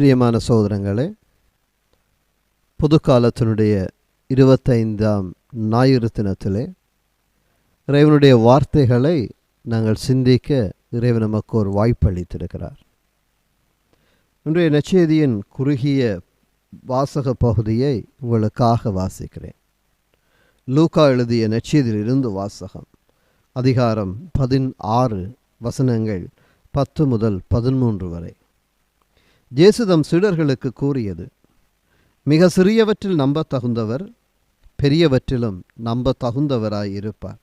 பிரியமான சோதரங்களே புதுக்காலத்தினுடைய இருபத்தைந்தாம் ஞாயிறு தினத்திலே இறைவனுடைய வார்த்தைகளை நாங்கள் சிந்திக்க இறைவன் நமக்கு ஒரு வாய்ப்பு அளித்திருக்கிறார். இன்றைய நச்செய்தியின் குறுகிய வாசக பகுதியை உங்களுக்காக வாசிக்கிறேன். லூகா எழுதிய நச்செய்தியிலிருந்து வாசகம் அதிகாரம் பதினாறு வசனங்கள் பத்து முதல் பதிமூன்று வரை. ஜேசுதம் சீடர்களுக்கு கூறியது மிக சிறியவற்றில் நம்ப தகுந்தவர் பெரியவற்றிலும் நம்ப தகுந்தவராய் இருப்பார்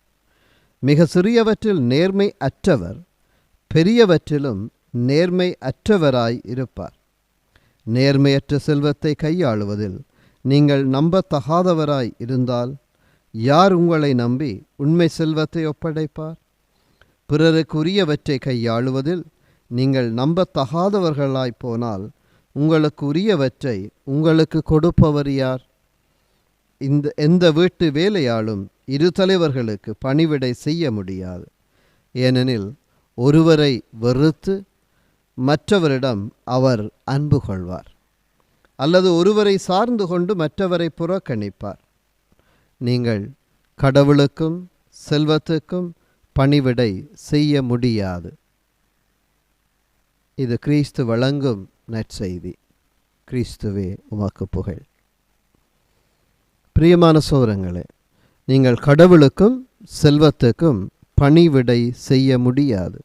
மிக சிறியவற்றில் நேர்மை அற்றவர் பெரியவற்றிலும் நேர்மை அற்றவராய் இருப்பார் நேர்மையற்ற செல்வத்தை கையாளுவதில் நீங்கள் நம்பத்தகாதவராய் இருந்தால் யார் உங்களை நம்பி உண்மை செல்வத்தை ஒப்படைப்பார்? பிறருக்குரியவற்றை கையாளுவதில் நீங்கள் நம்பத்தகாதவர்களாய் போனால் உங்களுக்கு உரியவற்றை உங்களுக்கு கொடுப்பவர் யார்? இந்த எந்த வீட்டு வேலையாலும் இரு தலைவர்களுக்கு பணிவிடை செய்ய முடியாது. ஏனெனில் ஒருவரை வெறுத்து மற்றவரிடம் அவர் அன்பு கொள்வார். அல்லது ஒருவரை சார்ந்து கொண்டு மற்றவரை புறக்கணிப்பார். நீங்கள் கடவுளுக்கும் செல்வத்துக்கும் பணிவிடை செய்ய முடியாது. இது கிறிஸ்து வழங்கும் நற்செய்தி. கிறிஸ்துவே உமக்கு புகழ். பிரியமான சோதரங்களே நீங்கள் கடவுளுக்கும் செல்வத்துக்கும் பணிவிடை செய்ய முடியாது.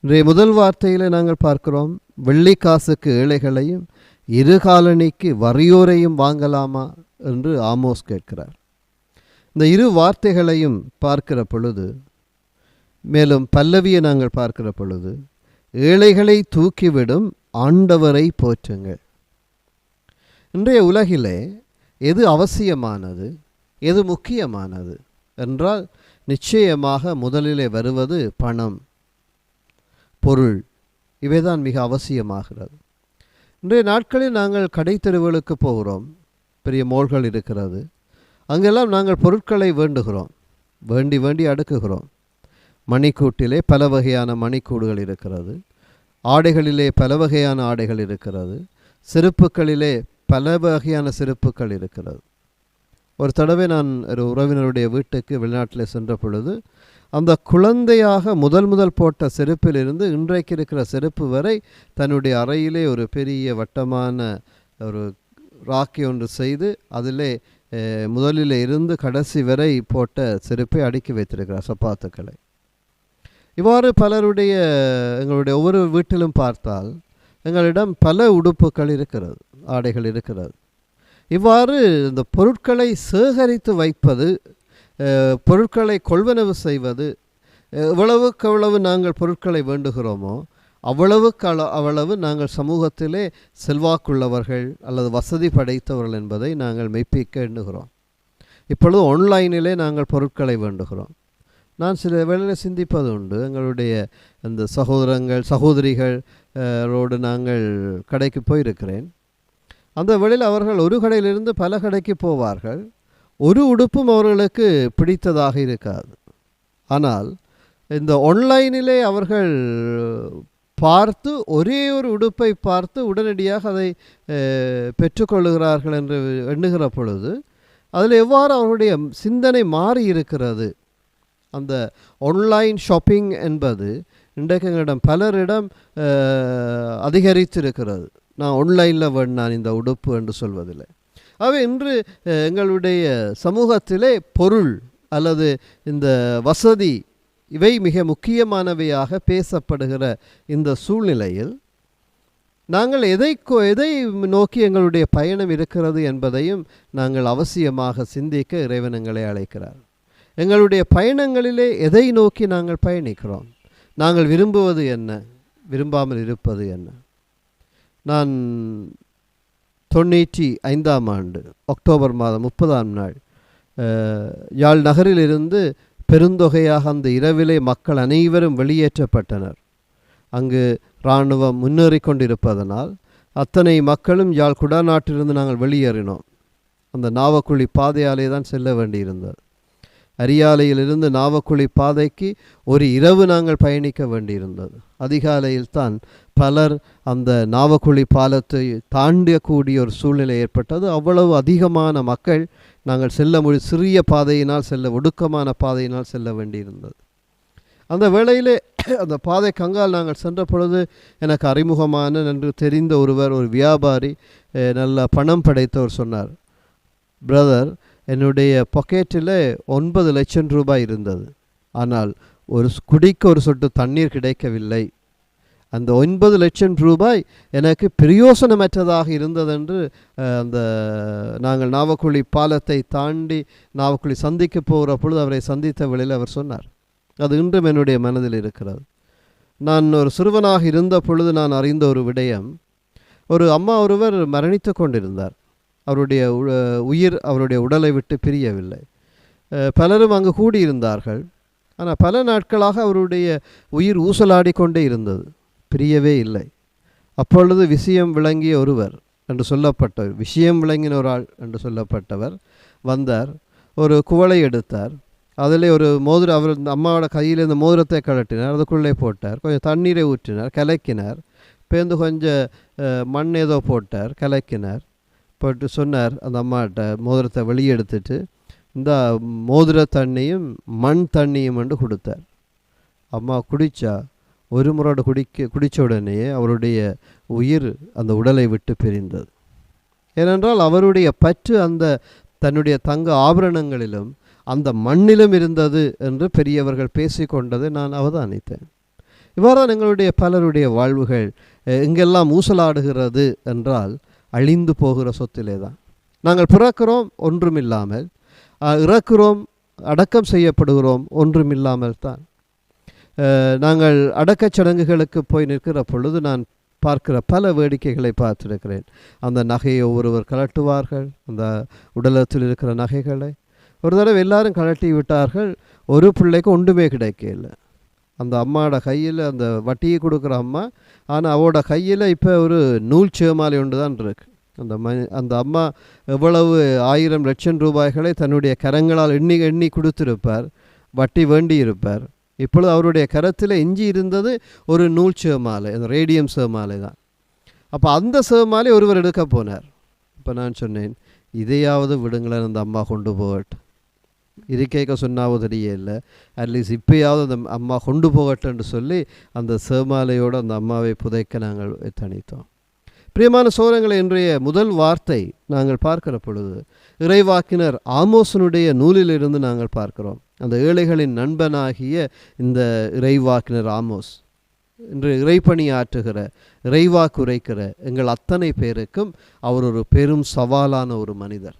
இன்றைய முதல் வார்த்தையில் நாங்கள் பார்க்கிறோம் வெள்ளிக்காசுக்கு ஏழைகளையும் இருகாலனிக்கு வறியோரையும் வாங்கலாமா என்று ஆமோஸ் கேட்கிறார். இந்த இரு வார்த்தைகளையும் பார்க்கிற பொழுது மேலும் பல்லவியை நாங்கள் பார்க்கிற பொழுது ஏழைகளை தூக்கிவிடும் ஆண்டவரை போற்றுங்கள். இன்றைய உலகிலே எது அவசியமானது? எது முக்கியமானது? என்றால் நிச்சயமாக முதலிலே வருவது பணம் பொருள். இவைதான் மிக அவசியமாகிறது. இன்றைய நாட்களில் நாங்கள் கடை தெருவுகளுக்கு போகிறோம். பெரிய மோள்கள் இருக்கிறது. அங்கெல்லாம் நாங்கள் பொருட்களை வேண்டுகிறோம். வேண்டி வேண்டி அடுக்குகிறோம். மணிக்கூட்டிலே பல வகையான மணிக்கூடுகள் இருக்கிறது. ஆடைகளிலே பல வகையான ஆடைகள் இருக்கிறது. செருப்புகளிலே பல வகையான செருப்புகள் இருக்கிறது. ஒரு தடவை நான் ஒரு உறவினருடைய வீட்டுக்கு வெளிநாட்டில் சென்ற பொழுது அந்த குழந்தையாக முதல் முதல் போட்ட செருப்பிலிருந்து இன்றைக்கு இருக்கிற செருப்பு வரை தன்னுடைய அறையிலே ஒரு பெரிய வட்டமான ஒரு ராக்கி ஒன்று செய்து அதிலே முதலில் இருந்து கடைசி வரை போட்ட செருப்பை அடுக்கி வைத்திருக்கிறார் சப்பாத்துக்களை. இவ்வாறு பலருடைய எங்களுடைய ஒவ்வொரு வீட்டிலும் பார்த்தால் எங்களிடம் பல உடுப்புகள் இருக்கிறது ஆடைகள் இருக்கிறது. இவ்வாறு இந்த பொருட்களை சேகரித்து வைப்பது பொருட்களை கொள்வனவு செய்வது எவ்வளவுக்கு எவ்வளவு நாங்கள் பொருட்களை வேண்டுகிறோமோ அவ்வளவுக்கு அவ்வளவு நாங்கள் சமூகத்திலே செல்வாக்குள்ளவர்கள் அல்லது வசதி படைத்தவர்கள் என்பதை நாங்கள் மெய்ப்பிக்க எண்ணுகிறோம். இப்பொழுது ஆன்லைனிலே நாங்கள் பொருட்களை வேண்டுகிறோம். நான் சில வேளையில் சிந்திப்பது உண்டு எங்களுடைய அந்த சகோதரங்கள் சகோதரிகள் ரோடு நாங்கள் கடைக்கு போயிருக்கிறேன். அந்த வேளையில் அவர்கள் ஒரு கடையிலிருந்து பல கடைக்கு போவார்கள். ஒரு உடுப்பும் அவர்களுக்கு பிடித்ததாக இருக்காது. ஆனால் இந்த ஆன்லைனிலே அவர்கள் பார்த்து ஒரே ஒரு உடுப்பை பார்த்து உடனடியாக அதை பெற்றுக்கொள்கிறார்கள் என்று எண்ணுகிற பொழுது அதில் எவ்வாறு அவருடைய சிந்தனை மாறி இருக்கிறது அந்த ஆன்லைன் ஷாப்பிங் என்பது இன்றைக்கு எங்களிடம் பலரிடம் அதிகரித்திருக்கிறது. நான் ஆன்லைனில் வேணும் நான் இந்த உடுப்பு என்று சொல்வதில்லை. அவை இன்று எங்களுடைய சமூகத்திலே பொருள் அல்லது இந்த வசதி இவை மிக முக்கியமானவையாக பேசப்படுகிற இந்த சூழ்நிலையில் நாங்கள் எதை எதை நோக்கி எங்களுடைய பயணம் இருக்கிறது என்பதையும் நாங்கள் அவசியமாக சிந்திக்க இறைவனங்களை அழைக்கிறார். எங்களுடைய பயணங்களிலே எதை நோக்கி நாங்கள் பயணிக்கிறோம்? நாங்கள் விரும்புவது என்ன? விரும்பாமல் இருப்பது என்ன? நான் தொண்ணூற்றி ஐந்தாம் ஆண்டு அக்டோபர் மாதம் முப்பதாம் நாள் யாழ் நகரிலிருந்து பெருந்தொகையாக அந்த இரவிலே மக்கள் அனைவரும் வெளியேற்றப்பட்டனர். அங்கு இராணுவம் முன்னேறி கொண்டிருப்பதனால் அத்தனை மக்களும் யாழ் குடாநாட்டிலிருந்து நாங்கள் வெளியேறினோம். அந்த நாவக்குழி பாதையாலே தான் செல்ல வேண்டியிருந்தது. அரியாலையிலிருந்து நாவக்குழி பாதைக்கு ஒரு இரவு நாங்கள் பயணிக்க வேண்டியிருந்தது. அதிகாலையில் தான் பலர் அந்த நாவக்குழி பாலத்தை தாண்டக்கூடிய ஒரு சூழ்நிலை ஏற்பட்டது. அவ்வளவு அதிகமான மக்கள் நாங்கள் செல்ல முடி சிறிய பாதையினால் செல்ல ஒடுக்கமான பாதையினால் செல்ல வேண்டியிருந்தது. அந்த வேளையிலே அந்த பாதை கங்கால் நாங்கள் சென்ற பொழுது எனக்கு அறிமுகமான நன்று தெரிந்த ஒருவர் ஒரு வியாபாரி நல்ல பணம் படைத்தவர் சொன்னார். பிரதர் என்னுடைய பாக்கெட்டில் ஒன்பது லட்சம் ரூபாய் இருந்தது. ஆனால் ஒரு குடிக்க ஒரு சொட்டு தண்ணீர் கிடைக்கவில்லை. அந்த ஒன்பது லட்சம் ரூபாய் எனக்கு பிரயோசனமற்றதாக இருந்ததென்று அந்த நாங்கள் நாவக்குழி பாலத்தை தாண்டி நாவக்குழி சந்திக்க போகிற பொழுது அவரை சந்தித்த வேளையில் அவர் சொன்னார். அது இன்றும் என்னுடைய மனதில் இருக்கிறது. நான் ஒரு சிறுவனாக இருந்த பொழுது நான் அறிந்த ஒரு விடயம். ஒரு அம்மா ஒருவர் மரணித்து கொண்டிருந்தார். அவருடைய உ- உயிர் அவருடைய உடலை விட்டு பிரியவில்லை. பலரும் அங்கு கூடியிருந்தார்கள். ஆனால் பல நாட்களாக அவருடைய உயிர் ஊசலாடி கொண்டே இருந்தது. பிரியவே இல்லை. அப்பொழுது விஷயம் விளங்கிய ஒருவர் என்று சொல்லப்பட்டவர் விஷயம் விளங்கின ஒரு ஆள் என்று சொல்லப்பட்டவர் வந்தார். ஒரு குவளை எடுத்தார். அதில் ஒரு மோதிர அவர் இந்த அம்மாவோட கையில் இந்த மோதிரத்தை கழட்டினார். அதுக்குள்ளே போட்டார். கொஞ்சம் தண்ணீரை ஊற்றினார் கலக்கினார். பேருந்து கொஞ்சம் மண் ஏதோ போட்டார் கலக்கினார். போட்டு சொன்னார் அந்த அம்மாட்ட மோதிரத்தை வெளியே எடுத்துட்டு இந்த மோதிர தண்ணியும் மண் தண்ணியும் என்று கொடுத்தார். அம்மா குடித்தா ஒரு முறையோட குடிக்க குடித்த உடனேயே அவருடைய உயிர் அந்த உடலை விட்டு பிரிந்தது. ஏனென்றால் அவருடைய பற்று அந்த தன்னுடைய தங்க ஆபரணங்களிலும் அந்த மண்ணிலும் இருந்தது என்று பெரியவர்கள் பேசிக்கொண்டதை நான் அவதானித்தேன். இவ்வாறு எங்களுடைய பலருடைய வாழ்வுகள் இங்கெல்லாம் எங்கெல்லாம் ஊசலாடுகிறது என்றால் அழிந்து போகிற சொத்திலே தான் நாங்கள் பிறக்கிறோம் ஒன்றுமில்லாமல் இல்லாமல் இறக்கிறோம் அடக்கம் செய்யப்படுகிறோம் ஒன்றுமில்லாமல் தான். நாங்கள் அடக்கச் சடங்குகளுக்கு போய் நிற்கிற பொழுது நான் பார்க்கிற பல வேடிக்கைகளை பார்த்துருக்கிறேன். அந்த நகையை ஒவ்வொருவர் கலட்டுவார்கள் அந்த உடலத்தில் இருக்கிற நகைகளை. ஒரு தடவை எல்லாரும் கலட்டி விட்டார்கள் ஒரு பிள்ளைக்கு ஒன்றுமே கிடைக்கல அந்த அம்மாவோட கையில் அந்த வட்டியை கொடுக்குற அம்மா. ஆனால் அவரோட கையில் இப்போ ஒரு நூல் சேமாலை ஒன்று தான் இருக்கு. அந்த ம அந்த அம்மா எவ்வளவு ஆயிரம் லட்சம் ரூபாய்களை தன்னுடைய கரங்களால் எண்ணி எண்ணி கொடுத்துருப்பார். வட்டி வேண்டியிருப்பார். இப்பொழுது அவருடைய கரத்தில் எஞ்சி இருந்தது ஒரு நூல் சேமாலை அந்த ரேடியம் சேமாலை தான். அப்போ அந்த சேமாலை ஒருவர் எடுக்க போனார். இப்போ நான் சொன்னேன் இதையாவது விடுங்களேன் அந்த அம்மா கொண்டு போகட்டும். இருக்கைக்க சொன்னாவோ தெரியல அட்லீஸ்ட் இப்பயாவது அந்த அம்மா கொண்டு போகட்டும்னு சொல்லி அந்த சேமாலையோடு அந்த அம்மாவை புதைக்க நாங்கள் தணித்தோம் பிரியமான சோரங்களை இன்றைய முதல் வார்த்தை நாங்கள் பார்க்கிற பொழுது இறைவாக்கினர் ஆமோசனுடைய நூலிலிருந்து நாங்கள் பார்க்கிறோம். அந்த ஏழைகளின் நண்பனாகிய இந்த இறைவாக்கினர் ஆமோஸ். இன்று இறைப்பணி ஆற்றுகிற இறைவா குறைக்கிற எங்கள் அத்தனை பேருக்கும் அவர் ஒரு பெரும் சவாலான ஒரு மனிதர்.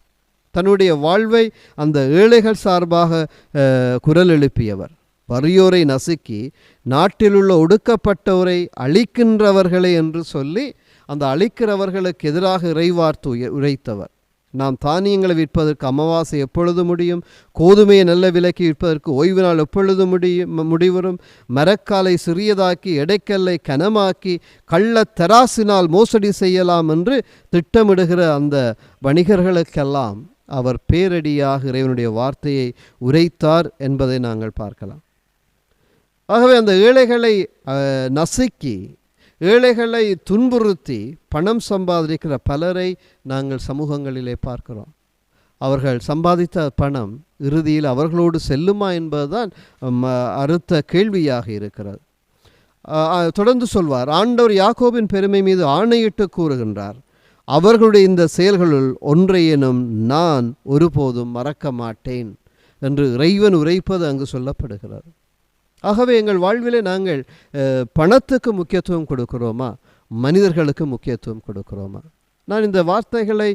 தன்னுடைய வாழ்வை அந்த ஏழைகள் சார்பாக குரல் எழுப்பியவர். வறியோரை நசுக்கி நாட்டிலுள்ள ஒடுக்கப்பட்டோரை அழிக்கின்றவர்களே என்று சொல்லி அந்த அழிக்கிறவர்களுக்கு எதிராக இறைவார்த்து உய- உரைத்தவர். நாம் தானியங்களை விற்பதற்கு அமாவாசை எப்பொழுது முடியும்? கோதுமையை நல்ல விலைக்கு விற்பதற்கு ஓய்வு நாள் எப்பொழுது முடியும் முடிவரும்? மரக்காலை சிறியதாக்கி எடைக்கல்லை கனமாக்கி கள்ள தராசினால் மோசடி செய்யலாம் என்று திட்டமிடுகிற அந்த வணிகர்களுக்கெல்லாம் அவர் பேரடியாக இறைவனுடைய வார்த்தையை உரைத்தார் என்பதை நாங்கள் பார்க்கலாம். ஆகவே அந்த ஏழைகளை நசுக்கி ஏழைகளை துன்புறுத்தி பணம் சம்பாதிக்கிற பலரை நாங்கள் சமூகங்களிலே பார்க்கிறோம். அவர்கள் சம்பாதித்த பணம் இறுதியில் அவர்களோடு செல்லுமா என்பதுதான் ம, அறுத்த கேள்வியாக இருக்கிறது. தொடர்ந்து சொல்வார் ஆண்டவர் யாக்கோபின் பெருமை மீது ஆணையிட்டு கூறுகின்றார். அவர்களுடைய இந்த செயல்களுள் ஒன்றையேனும் நான் ஒருபோதும் மறக்க மாட்டேன் என்று இறைவன் உரைப்பது அங்கு சொல்லப்படுகிறார் ஆகவே எங்கள் வாழ்விலே நாங்கள் பணத்துக்கு முக்கியத்துவம் கொடுக்கிறோமா? மனிதர்களுக்கு முக்கியத்துவம் கொடுக்கிறோமா? நான் இந்த வார்த்தைகளை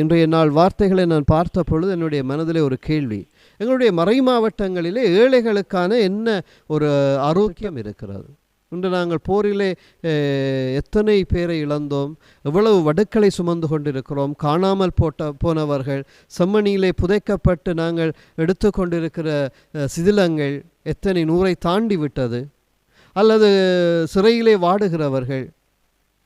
இன்றைய நாள் வார்த்தைகளை நான் பார்த்த பொழுது என்னுடைய மனதிலே ஒரு கேள்வி. எங்களுடைய மறை மாவட்டங்களிலே ஏழைகளுக்கான என்ன ஒரு ஆரோக்கியம் இருக்கிறது? இன்று நாங்கள் போரிலே எத்தனை பேரை இழந்தோம் எவ்வளவு வடுக்களை சுமந்து கொண்டிருக்கிறோம் காணாமல் போட்ட போனவர்கள் செம்மணியிலே புதைக்கப்பட்டு நாங்கள் எடுத்துக்கொண்டிருக்கிற கொண்டிருக்கிற சிதிலங்கள் எத்தனை நூறை தாண்டி விட்டது? அல்லது சிறையிலே வாடுகிறவர்கள்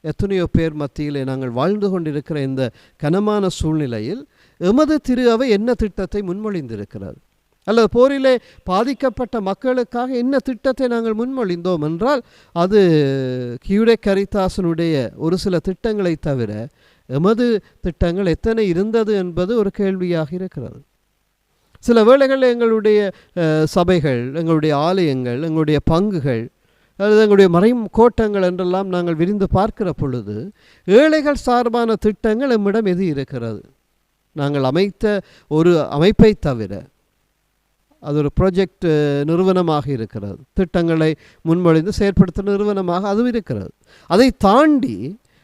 எத்தனையோ பேர் மத்தியிலே நாங்கள் வாழ்ந்து கொண்டிருக்கிற இந்த கனமான சூழ்நிலையில் எமது திரு அவை என்ன திட்டத்தை முன்மொழிந்திருக்கிறார் அல்லது போரிலே பாதிக்கப்பட்ட மக்களுக்காக என்ன திட்டத்தை நாங்கள் முன்மொழிந்தோம் என்றால் அது கியூடே கரிதாசனுடைய ஒரு சில திட்டங்களை தவிர எமது திட்டங்கள் எத்தனை இருந்தது என்பது ஒரு கேள்வியாக இருக்கிறது. சில வேளைகளில் எங்களுடைய சபைகள் எங்களுடைய ஆலயங்கள் எங்களுடைய பங்குகள் அல்லது எங்களுடைய மறையும் கோட்டங்கள் என்றெல்லாம் நாங்கள் விரிந்து பார்க்கிற பொழுது ஏழைகள் சார்பான திட்டங்கள் எம்மிடம் எது இருக்கிறது? நாங்கள் அமைத்த ஒரு அமைப்பை தவிர அது ஒரு ப்ரொஜெக்ட் நிறுவனமாக இருக்கிறது. திட்டங்களை முன்மொழிந்து செயற்படுத்த நிறுவனமாக அதுவும் இருக்கிறது. அதை தாண்டி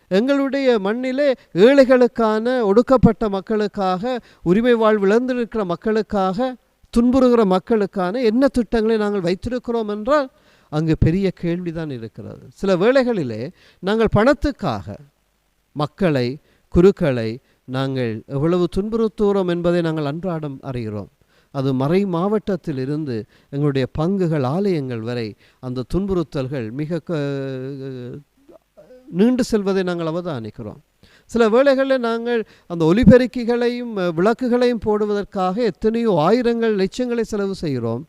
எங்களுடைய மண்ணிலே ஏழைகளுக்கான ஒடுக்கப்பட்ட மக்களுக்காக உரிமை வாழ்வு இழந்திருக்கிற மக்களுக்காக துன்புறுகிற மக்களுக்கான என்ன திட்டங்களை நாங்கள் வைத்திருக்கிறோம் என்றால் அங்கு பெரிய கேள்விதான் இருக்கிறது. சில வேளைகளிலே நாங்கள் பணத்துக்காக மக்களை குருக்களை நாங்கள் எவ்வளவு துன்புறுத்துகிறோம் என்பதை நாங்கள் அன்றாடம் அறிகிறோம். அது மறை மாவட்டத்தில் இருந்து எங்களுடைய பங்குகள் ஆலயங்கள் வரை அந்த துன்புறுத்தல்கள் மிக க- நீண்டு செல்வதை நாங்கள் அவதானிக்கிறோம். சில வேளைகளில் நாங்கள் அந்த ஒலிபெருக்கிகளையும் விளக்குகளையும் போடுவதற்காக எத்தனையோ ஆயிரங்கள் லட்சங்களை செலவு செய்கிறோம்.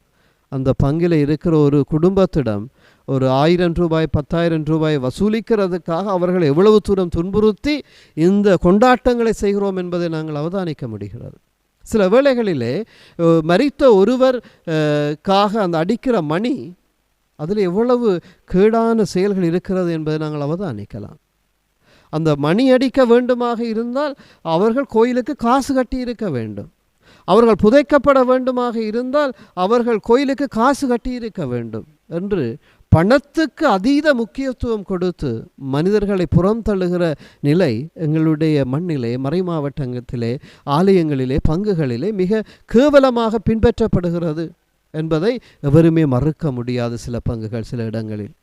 அந்த பங்கில் இருக்கிற ஒரு குடும்பத்திடம் ஒரு ஆயிரம் ரூபாய் பத்தாயிரம் ரூபாய் வசூலிக்கிறதுக்காக அவர்கள் எவ்வளவு தூரம் துன்புறுத்தி இந்த கொண்டாட்டங்களை செய்கிறோம் என்பதை நாங்கள் அவதானிக்க முடிகிறது. சில வேளைகளிலே மறித்த ஒருவர் அஹ், காக அந்த அடிக்கிற மணி அதில் எவ்வளவு கேடான செயல்கள் இருக்கிறது என்பதை நாங்கள் அவதானிக்கலாம். அந்த மணி அடிக்க வேண்டுமாக இருந்தால் அவர்கள் கோயிலுக்கு காசு கட்டி இருக்க வேண்டும். அவர்கள் புதைக்கப்பட வேண்டுமாக இருந்தால் அவர்கள் கோயிலுக்கு காசு கட்டி இருக்க வேண்டும் என்று பணத்துக்கு அதீத முக்கியத்துவம் கொடுத்து மனிதர்களை புறம் தள்ளுகிற நிலை எங்களுடைய மண்ணிலே மறைமாவட்டத்திலே ஆலயங்களிலே பங்குகளிலே மிக கேவலமாக பின்பற்றப்படுகிறது என்பதை எவருமே மறுக்க முடியாது சில பங்குகள் சில இடங்களில்.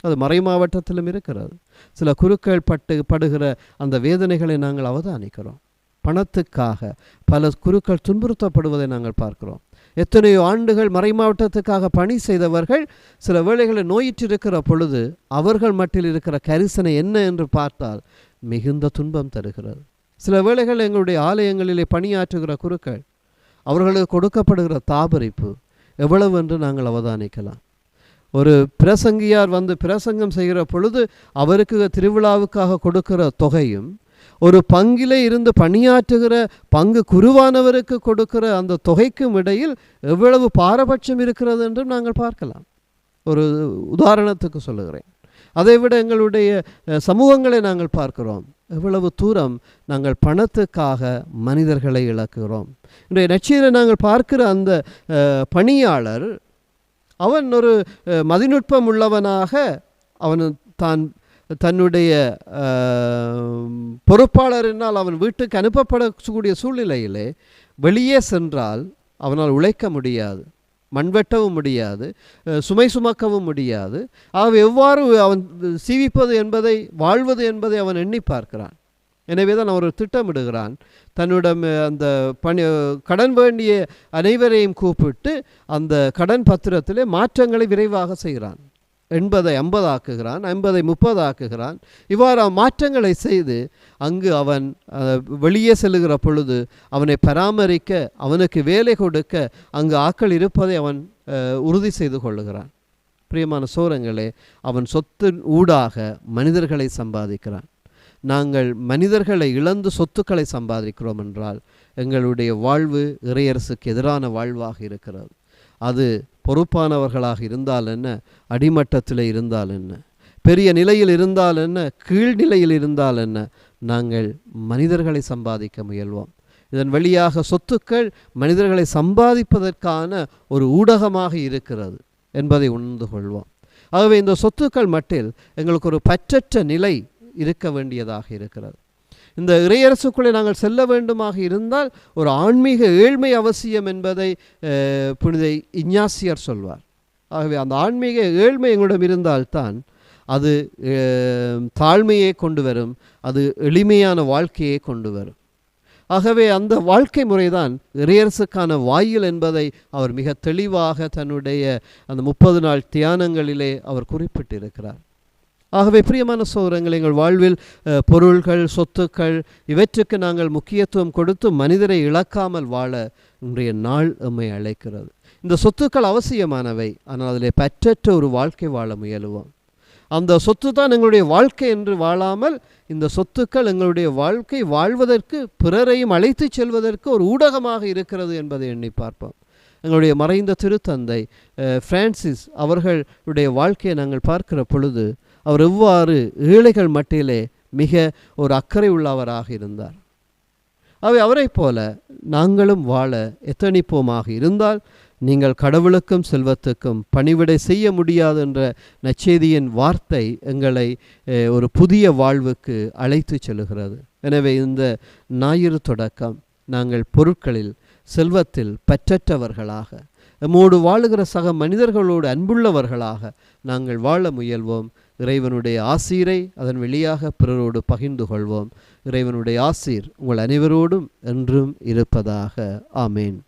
அது மறை மாவட்டத்திலும் இருக்கிறது. சில குருக்கள் பட்டு படுகிற அந்த வேதனைகளை நாங்கள் அவதானிக்கிறோம். பணத்துக்காக பல குருக்கள் துன்புறுத்தப்படுவதை நாங்கள் பார்க்கிறோம். எத்தனையோ ஆண்டுகள் மறை மாவட்டத்துக்காக பணி செய்தவர்கள் சில வேளைகளில் நோயிற்றிருக்கிற பொழுது அவர்கள் மட்டில் இருக்கிற கரிசனை என்ன என்று பார்த்தால் மிகுந்த துன்பம் தருகிறது. சில வேளைகள் எங்களுடைய ஆலயங்களிலே பணியாற்றுகிற குருக்கள் அவர்களுக்கு கொடுக்கப்படுகிற தாபரிப்பு எவ்வளவு என்று நாங்கள் அவதானிக்கலாம். ஒரு பிரசங்கியார் வந்து பிரசங்கம் செய்கிற பொழுது அவருக்கு திருவிழாவுக்காக கொடுக்கிற தொகையும் ஒரு பங்கிலே இருந்து பணியாற்றுகிற பங்கு குருவானவருக்கு கொடுக்கிற அந்த தொகைக்கும் இடையில் எவ்வளவு பாரபட்சம் இருக்கிறது என்றும் நாங்கள் பார்க்கலாம். ஒரு உதாரணத்துக்கு சொல்லுகிறேன். அதைவிட எங்களுடைய சமூகங்களை நாங்கள் பார்க்கிறோம். எவ்வளவு தூரம் நாங்கள் பணத்துக்காக மனிதர்களை இழக்கிறோம். இன்றைய நச்சியில் நாங்கள் பார்க்கிற அந்த அஹ், பணியாளர் அவன் ஒரு மதிநுட்பம் உள்ளவனாக அவன் தான் தன்னுடைய பொறுப்பாளரினால் அவன் வீட்டுக்கு அனுப்பப்படக்கூடிய சூழ்நிலையிலே வெளியே சென்றால் அவனால் உழைக்க முடியாது மண்வெட்டவும் முடியாது சுமை சுமக்கவும் முடியாது. ஆகவே எவ்வாறு அவன் சீவிப்பது என்பதை வாழ்வது என்பதை அவன் எண்ணி பார்க்கிறான். எனவே தான் அவர் திட்டமிடுகிறான். தன்னிடம் அந்த பணி கடன் வேண்டிய அனைவரையும் கூப்பிட்டு அந்த கடன் பத்திரத்திலே மாற்றங்களை விரைவாக செய்கிறான். எண்பதை ஐம்பதாக்குகிறான் ஐம்பதை முப்பதாக்குகிறான். இவ்வாறு மாற்றங்களை செய்து அங்கு அவன் வெளியே செல்லுகிற பொழுது அவனை பராமரிக்க அவனுக்கு வேலை கொடுக்க அங்கு ஆட்கள் இருப்பதை அவன் உறுதி செய்து கொள்ளுகிறான். பிரியமான சோரங்களே அவன் சொத்தின் ஊடாக மனிதர்களை சம்பாதிக்கிறான். நாங்கள் மனிதர்களை இழந்து சொத்துக்களை சம்பாதிக்கிறோம் என்றால் எங்களுடைய வாழ்வு இறையரசுக்கு எதிரான வாழ்வாக இருக்கிறது. அது பொறுப்பானவர்களாக இருந்தால் என்ன? அடிமட்டத்தில் இருந்தால் என்ன? பெரிய நிலையில் இருந்தால் என்ன? கீழ்நிலையில் இருந்தால் என்ன? நாங்கள் மனிதர்களை சம்பாதிக்க முயல்வோம். இதன் வழியாக சொத்துக்கள் மனிதர்களை சம்பாதிப்பதற்கான ஒரு ஊடகமாக இருக்கிறது என்பதை உணர்ந்து கொள்வோம். ஆகவே இந்த சொத்துக்கள் மட்டில் எங்களுக்கு ஒரு பற்றற்ற நிலை இருக்க வேண்டியதாக இருக்கிறது. இந்த இறையரசுக்குள்ளே நாங்கள் செல்ல வேண்டுமாக இருந்தால் ஒரு ஆன்மீக ஏழ்மை அவசியம் என்பதை புனித இஞ்ஞாசியர் சொல்வார். ஆகவே அந்த ஆன்மீக ஏழ்மை எங்களிடம் இருந்தால்தான் அது தாழ்மையை கொண்டு வரும் அது எளிமையான வாழ்க்கையை கொண்டு வரும். ஆகவே அந்த வாழ்க்கை முறைதான் இறையரசுக்கான வாயில் என்பதை அவர் மிக தெளிவாக தன்னுடைய அந்த முப்பது நாள் தியானங்களிலே அவர் குறிப்பிட்டிருக்கிறார். ஆகவே பிரியமான சோதரங்கள் எங்கள் வாழ்வில் பொருள்கள் சொத்துக்கள் இவற்றுக்கு நாங்கள் முக்கியத்துவம் கொடுத்து மனிதரை இழக்காமல் வாழ இன்றைய நாள் எம்மை அழைக்கிறது. இந்த சொத்துக்கள் அவசியமானவை ஆனால் அதிலே பற்றற்ற ஒரு வாழ்க்கை வாழ முயலுவோம். அந்த சொத்து தான் எங்களுடைய வாழ்க்கை என்று வாழாமல் இந்த சொத்துக்கள் எங்களுடைய வாழ்க்கை வாழ்வதற்கு பிறரையும் அழைத்து செல்வதற்கு ஒரு ஊடகமாக இருக்கிறது என்பதை எண்ணி பார்ப்போம். எங்களுடைய மறைந்த திருத்தந்தை பிரான்சிஸ் அவர்களுடைய வாழ்க்கையை நாங்கள் பார்க்கிற பொழுது அவர் எவ்வாறு ஏழைகள் மட்டிலே மிக ஒரு அக்கறை உள்ளவராக இருந்தார். அவை அவரைப் போல நாங்களும் வாழ எத்தனிப்போமாக இருந்தால் நீங்கள் கடவுளுக்கும் செல்வத்துக்கும் பணிவிடை செய்ய முடியாது என்ற நச்செய்தியின் வார்த்தை எங்களை அஹ், ஒரு புதிய வாழ்வுக்கு அழைத்து செல்கிறது எனவே இந்த ஞாயிறு தொடக்கம் நாங்கள் பொருட்களில் செல்வத்தில் பற்றற்றவர்களாக எம்மோடு வாழுகிற சக மனிதர்களோடு அன்புள்ளவர்களாக நாங்கள் வாழ முயல்வோம். இறைவனுடைய ஆசீரை அதன் வெளியாக பிறரோடு பகிர்ந்து கொள்வோம். இறைவனுடைய ஆசீர் உங்கள் அனைவரோடும் என்றும் இருப்பதாக. ஆமேன்.